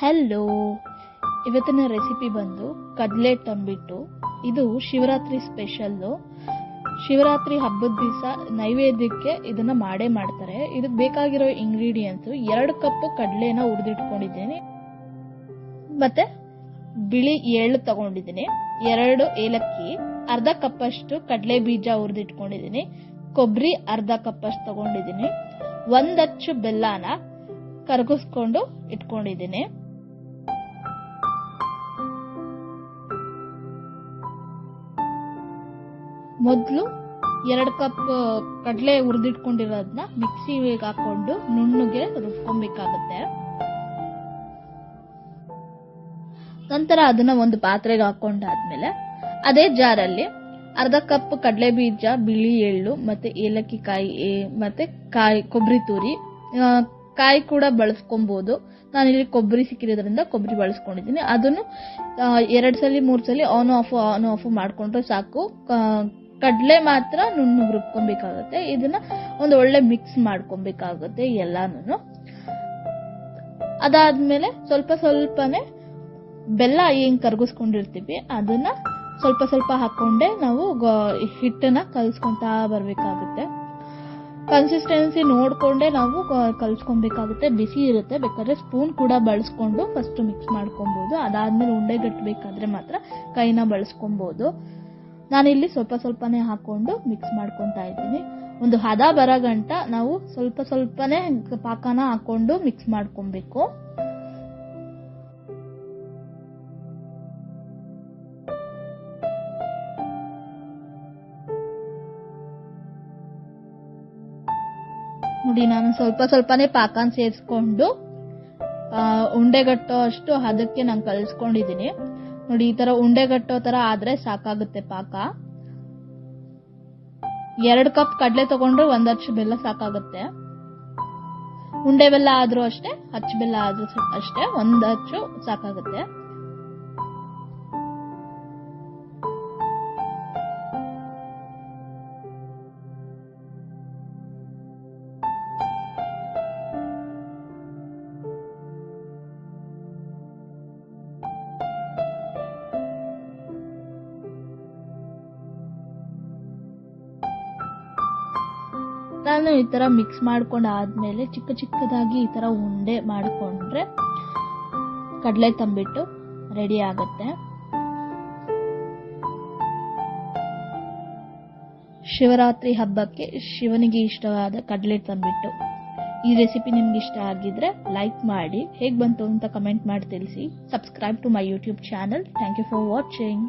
Hello ಇವತ್ತಿನ recipe ಬಂದು ಕಡಲೆ ತಂಬಿಟ್ಟು, ಇದು ಶಿವರಾತ್ರಿ ಸ್ಪೆಷಲ್ಲು ಶಿವರಾತ್ರಿ ಹಬ್ಬದ ದಿವಸ ನೈವೇದ್ಯಕ್ಕೆ ಇದನ್ನ ಮಾಡೇ ಮಾಡ್ತಾರೆ. ಇದಕ್ಕೆ ಬೇಕಾಗಿರೋ ಇಂಗ್ರೀಡಿಯೆಂಟ್ಸ್ ಎರಡು ಕಪ್ ಕಡಲೆನ ಹುರಿದಿಟ್ಕೊಂಡಿದ್ದೀನಿ. ಮತ್ತೆ ಬಿಳಿ ಎಳ್ಳು ತಗೊಂಡಿದ್ದೀನಿ. ಎರಡು ಏಲಕ್ಕಿ, ಅರ್ಧ ಕಪ್ಪಷ್ಟು ಕಡಲೆ ಬೀಜ ಹುರಿದಿಟ್ಕೊಂಡಿದ್ದೀನಿ. ಕೊಬ್ಬರಿ ಅರ್ಧ ಕಪ್ಪಷ್ಟು ತಗೊಂಡಿದ್ದೀನಿ. ಒಂದಚ್ಚು ಬೆಲ್ಲನ ಕರಗಿಸ್ಕೊಂಡು ಇಟ್ಕೊಂಡಿದ್ದೀನಿ. ಮೊದಲು ಎರಡು ಕಪ್ ಕಡಲೆ ಹುರಿದಿಟ್ಕೊಂಡಿರೋದನ್ನ ಮಿಕ್ಸಿಗೆ ಹಾಕೊಂಡು ನುಣ್ಣಗೆ ರುಬ್ಕೊಬೇಕಾಗತ್ತೆ. ನಂತರ ಅದನ್ನ ಒಂದು ಪಾತ್ರೆಗೆ ಹಾಕೊಂಡಾದ್ಮೇಲೆ ಅದೇ ಜಾರಲ್ಲಿ ಅರ್ಧ ಕಪ್ ಕಡಲೆ ಬೀಜ, ಬಿಳಿ ಎಳ್ಳು ಮತ್ತೆ ಏಲಕ್ಕಿ ಕಾಯಿ ಮತ್ತೆ ಕಾಯಿ ಕೊಬ್ಬರಿ ತುರಿ ಕಾಯಿ ಕೂಡ ಬಳಸ್ಕೊಬಹುದು ಇಲ್ಲಿ ಕೊಬ್ಬರಿ ಸಿಕ್ಕಿರೋದ್ರಿಂದ ಕೊಬ್ಬರಿ ಬಳಸ್ಕೊಂಡಿದ್ದೀನಿ. ಅದನ್ನು ಎರಡು ಸಲ, ಮೂರು ಸಲ ಆನ್ ಆಫ್ ಆನ್ ಆಫ್ ಮಾಡ್ಕೊಂಡ್ರೆ ಸಾಕು. ಕಡಲೆ ಮಾತ್ರ ನುಣ್ಣು ರುಬ್ಕೊಬೇಕಾಗುತ್ತೆ. ಇದನ್ನ ಒಂದು ಒಳ್ಳೆ ಮಿಕ್ಸ್ ಮಾಡ್ಕೊಬೇಕಾಗುತ್ತೆ ಎಲ್ಲಾನು ಅದಾದ್ಮೇಲೆ ಸ್ವಲ್ಪ ಸ್ವಲ್ಪನೇ ಬೆಲ್ಲ ಏನ್ ಕರ್ಗಿಸ್ಕೊಂಡಿರ್ತೀವಿ, ಅದನ್ನ ಸ್ವಲ್ಪ ಸ್ವಲ್ಪ ಹಾಕೊಂಡೆ ನಾವು ಹಿಟ್ಟನ್ನ ಕಲ್ಸ್ಕೊಂತಾ ಬರ್ಬೇಕಾಗುತ್ತೆ. ಕನ್ಸಿಸ್ಟೆನ್ಸಿ ನೋಡ್ಕೊಂಡೆ ನಾವು ಕಲ್ಸ್ಕೊಬೇಕಾಗುತ್ತೆ. ಬಿಸಿ ಇರುತ್ತೆ, ಬೇಕಾದ್ರೆ ಸ್ಪೂನ್ ಕೂಡ ಬಳಸ್ಕೊಂಡು ಫಸ್ಟ್ ಮಿಕ್ಸ್ ಮಾಡ್ಕೊಬಹುದು ಅದಾದ್ಮೇಲೆ ಉಂಡೆ ಗಟ್ಟಬೇಕಾದ್ರೆ ಮಾತ್ರ ಕೈನ ಬಳಸ್ಕೊಬಹುದು ನಾನಿಲ್ಲಿ ಸ್ವಲ್ಪ ಸ್ವಲ್ಪನೇ ಹಾಕೊಂಡು ಮಿಕ್ಸ್ ಮಾಡ್ಕೊತಾ ಇದ್ದೀನಿ. ಒಂದು ಹದ ಬರ ಗಂಟ ನಾವು ಸ್ವಲ್ಪ ಸ್ವಲ್ಪನೇ ಪಾಕನ ಹಾಕೊಂಡು ಮಿಕ್ಸ್ ಮಾಡ್ಕೊಬೇಕು ನೋಡಿ, ನಾನು ಸ್ವಲ್ಪ ಸ್ವಲ್ಪನೇ ಪಾಕನ್ ಸೇರಿಸ್ಕೊಂಡು ಉಂಡೆಗಟ್ಟೋ ಅಷ್ಟು ಹದಕ್ಕೆ ನಾನು ಕಲಿಸ್ಕೊಂಡಿದ್ದೀನಿ. ನೋಡಿ, ಈ ತರ ಉಂಡೆಗಟ್ಟೋ ತರ ಆದ್ರೆ ಸಾಕಾಗುತ್ತೆ ಪಾಕ. ಎರಡ್ ಕಪ್ ಕಡಲೆ ತಗೊಂಡ್ರೆ ಒಂದ್ ಹಚ್ಚು ಬೆಲ್ಲ ಸಾಕಾಗುತ್ತೆ. ಉಂಡೆ ಬೆಲ್ಲ ಆದ್ರೂ ಅಷ್ಟೇ ಹಚ್ಚು ಬೆಲ್ಲ ಆದ್ರೂ ಅಷ್ಟೇ, ಒಂದ್ ಹಚ್ಚು ಸಾಕಾಗುತ್ತೆ. ನಾನು ಈ ತರ ಮಿಕ್ಸ್ ಮಾಡ್ಕೊಂಡು ಆದ್ಮೇಲೆ ಚಿಕ್ಕ ಚಿಕ್ಕದಾಗಿ ಈ ತರ ಉಂಡೆ ಮಾಡ್ಕೊಂಡ್ರೆ ಕಡಲೆ ತಂಬಿಟ್ಟು ರೆಡಿ ಆಗುತ್ತೆ. ಶಿವರಾತ್ರಿ ಹಬ್ಬಕ್ಕೆ ಶಿವನಿಗೆ ಇಷ್ಟವಾದ ಕಡಲೆ ತಂಬಿಟ್ಟು. ಈ ರೆಸಿಪಿ ನಿಮ್ಗೆ ಇಷ್ಟ ಆಗಿದ್ರೆ ಲೈಕ್ ಮಾಡಿ. ಹೇಗೆ ಬಂತು ಅಂತ ಕಮೆಂಟ್ ಮಾಡಿ ತಿಳಿಸಿ. Subscribe to my YouTube channel thank you for watching